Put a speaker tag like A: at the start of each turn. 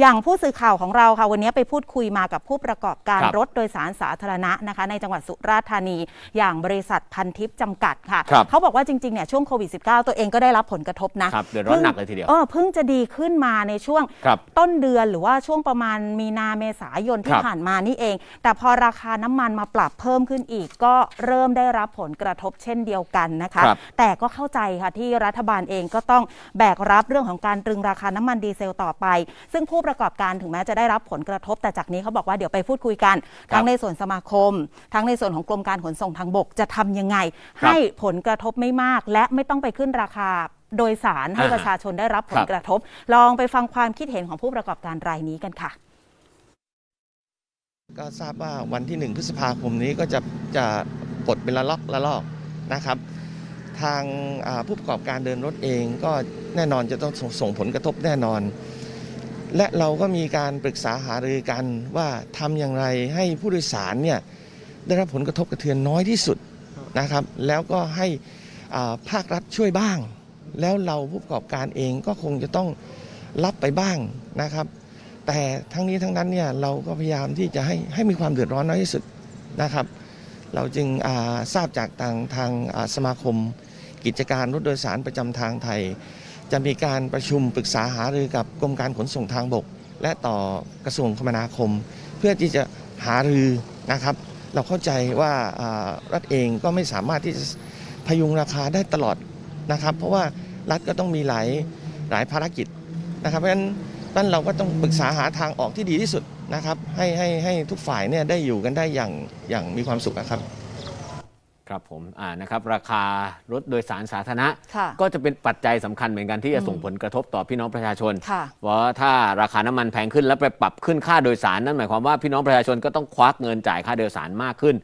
A: อย่างผู้สื่อข่าวของเราค่ะวันนี้ไปพูดคุยมากับผู้ประกอบการ
B: ครับ
A: รถโดยสารสาธารณะนะคะ ในจังหวัดสุราษฎร์ธานี อย่างบริษัทพันทิพย์จำกัดค่ะ
B: ครับ
A: เขาบอกว่าจริงๆเนี่ยช่วงโควิด -19 ตัวเองก็ได้รับผลกระทบนะครับ
B: เดือดร้อนหนักเลยทีเดียว
A: เออเพิ่งจะดีขึ้นมาในช่วง
B: ครับ
A: ต้นเดือนหรือว่าช่วงประมาณมีนาเมษายน
B: ค
A: ที่
B: รับ
A: ผ่านมานี่เอง แต่พอราคาน้ำมันมาปรับเพิ่มขึ้นอีก ก็เริ่มได้รับผลกระทบเช่นเดียวกันนะคะ
B: ครับ
A: แต่ก็เข้าใจค่ะที่รัฐบาลเองก็ต้องแบกรับเรื่องของการตรึงราคาน้ำมันดีเซลต่อไป ซึ่งผู้ประกอบการถึงแม้จะได้รับผลกระทบ แต่จากนี้เขาบอกว่าเดี๋ยวไปพูดคุยกัน
B: ครับ
A: ทั้งในส่วนสมาคม ทั้งในส่วนของกรมการขนส่งทางบก จะทำยังไง
B: ครับ
A: ให้ผลกระทบไม่มาก และไม่ต้องไปขึ้นราคาโดยสารให้
B: อ่า
A: ประชาชนได้รับผ
B: ค
A: ล
B: รับ
A: กระทบ ลองไปฟังความคิดเห็นของผู้ประกอบการรายนี้กันค่ะ
C: ก็ทราบว่าวันที่ 1 พฤษภาคมนี้ก็จะจะปลดเป็นละลอกละลอกนะครับ ทางอ่าผู้ประกอบการเดินรถเองก็แน่นอนจะต้องส่งส่งผลกระทบแน่นอน และเราก็มีการปรึกษาหารือกันว่าทำอย่างไรให้ผู้โดยสารเนี่ยได้รับผลกระทบกระเทือนน้อยที่สุดนะครับ แล้วก็ให้ภาครัฐช่วยบ้าง แล้วเราผู้ประกอบการเองก็คงจะต้องรับไปบ้างนะครับ แต่ทั้งนี้ทั้งนั้นเนี่ยเราก็พยายามที่จะให้ให้มีความเดือดร้อนน้อยที่สุดนะครับ เราจึงทราบจากทางทางสมาคมกิจการรถโดยสารประจำทางไทย จะมีการประชุมปรึกษาหารือกับกรมการขนส่งทางบก และต่อกระทรวงคมนาคม เพื่อที่จะหารือนะครับ เราเข้าใจว่ารัฐเองก็ไม่สามารถที่จะพยุงราคาได้ตลอดนะครับ เพราะว่ารัฐก็ต้องมีหลายหลายภารกิจนะครับเพราะฉะนั้นนั่นเราก็ต้องปรึกษาหาทางออกที่ดีที่สุดนะครับ ให้ให้ให้ทุกฝ่ายเนี่ยได้อยู่กันได้อย่างอย่างมีความสุขนะครับ
B: ครับผมอ่านะครับราคารถโดยสารสาธารณะ
A: ค่ะ
B: ก็จะเป็นปัจจัยสำคัญเหมือนกันที่จะส่งผลกระทบต่อพี่น้องประชาชน
A: ค่ะ
B: เพราะว่าถ้าราคาน้ำมันแพงขึ้นแล้วไปปรับขึ้นค่าโดยสารนั่นหมายความว่าพี่น้องประชาชนก็ต้องควักเงินจ่ายค่าโดยสารมากขึ้น